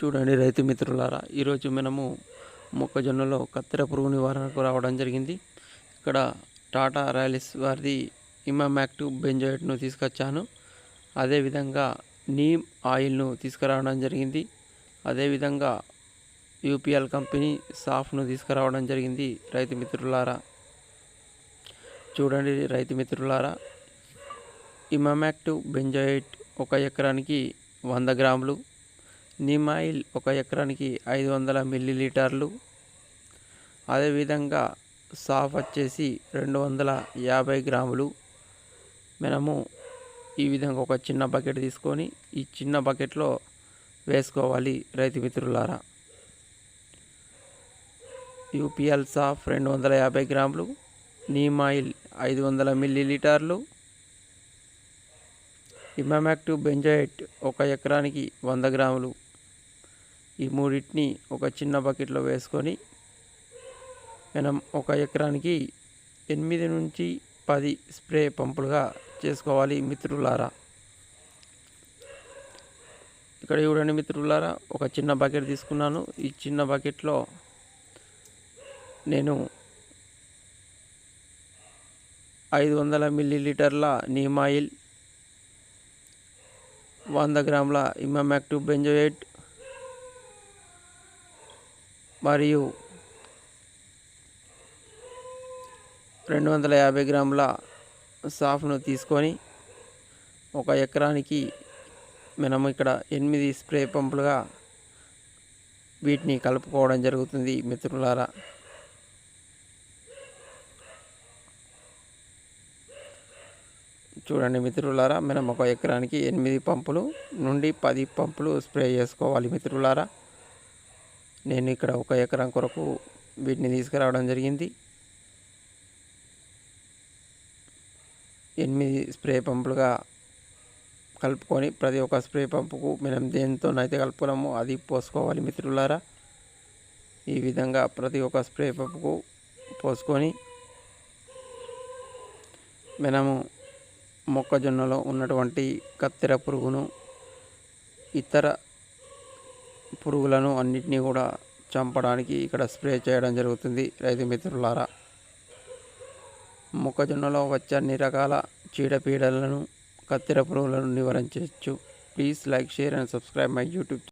చూడండి రైతు మిత్రులారా ఈరోజు మనము మొక్కజొన్నలో కత్తెర పురుగు నివారణకు రావడం జరిగింది. ఇక్కడ టాటా ర్యాలీస్ వారిది ఇమామాక్టివ్ బెంజోయిట్ను తీసుకొచ్చాను. అదేవిధంగా నీమ్ ఆయిల్ను తీసుకురావడం జరిగింది. అదేవిధంగా యూపీఎల్ కంపెనీ సాఫ్ను తీసుకురావడం జరిగింది రైతు మిత్రులారా. చూడండి రైతు మిత్రులారా ఇమామాక్టివ్ బెంజాయిట్ ఒక ఎకరానికి వంద గ్రాములు నిమాయిల్ ఒక ఎకరానికి ఐదు వందల మిల్లీలీటర్లు. అదేవిధంగా సాఫ్ వచ్చేసి రెండు వందల యాభై గ్రాములు. మనము ఈ విధంగా ఒక చిన్న బకెట్ తీసుకొని ఈ చిన్న బకెట్లో వేసుకోవాలి రైతు మిత్రులారా. యూపీఎల్ సాఫ్ రెండు వందల యాభై గ్రాములు నీమాయిల్ ఐదు వందల మిల్లీలీటర్లు. ఇమామాక్టివ్ బెంజాయిట్ ఒక ఎకరానికి వంద గ్రాములు. ఈ మూడింటిని ఒక చిన్న బకెట్లో వేసుకొని మనం ఒక ఎకరానికి ఎనిమిది నుంచి పది స్ప్రే పంపులుగా చేసుకోవాలి మిత్రులారా. ఇక్కడ చూడండి మిత్రులారా ఒక చిన్న బకెట్ తీసుకున్నాను. ఈ చిన్న బకెట్లో నేను ఐదు వందల మిల్లీలీటర్ల నీమాయిల్ వంద గ్రాముల ఇమామాక్టివ్ బెంజోయేట్ మరియు రెండు వందల యాభై గ్రాముల సాఫ్ను తీసుకొని ఒక ఎకరానికి మనం ఇక్కడ ఎనిమిది స్ప్రే పంపులుగా వీటిని కలుపుకోవడం జరుగుతుంది మిత్రులారా. చూడండి మిత్రులారా మనం ఒక ఎకరానికి ఎనిమిది పంపులు నుండి పది పంపులు స్ప్రే చేసుకోవాలి మిత్రులారా. నేను ఇక్కడ ఒక ఎకరం కొరకు వీటిని తీసుకురావడం జరిగింది. ఎనిమిది స్ప్రే పంపులుగా కలుపుకొని ప్రతి ఒక్క స్ప్రే పంపుకు మనం దేనితోనైతే కలుపుకున్నామో అది పోసుకోవాలి మిత్రులారా. ఈ విధంగా ప్రతి ఒక్క స్ప్రే పంపుకు పోసుకొని మనము మొక్కజొన్నలో ఉన్నటువంటి కత్తెర పురుగును ఇతర పురుగులను అన్నిటినీ కూడా చంపడానికి ఇక్కడ స్ప్రే చేయడం జరుగుతుంది. రైతు మిత్రులారా మొక్కజొన్నలో వచ్చే అన్ని రకాల చీడపీడలను కత్తెర పురుగులను నివారించవచ్చు. Please like share and subscribe my YouTube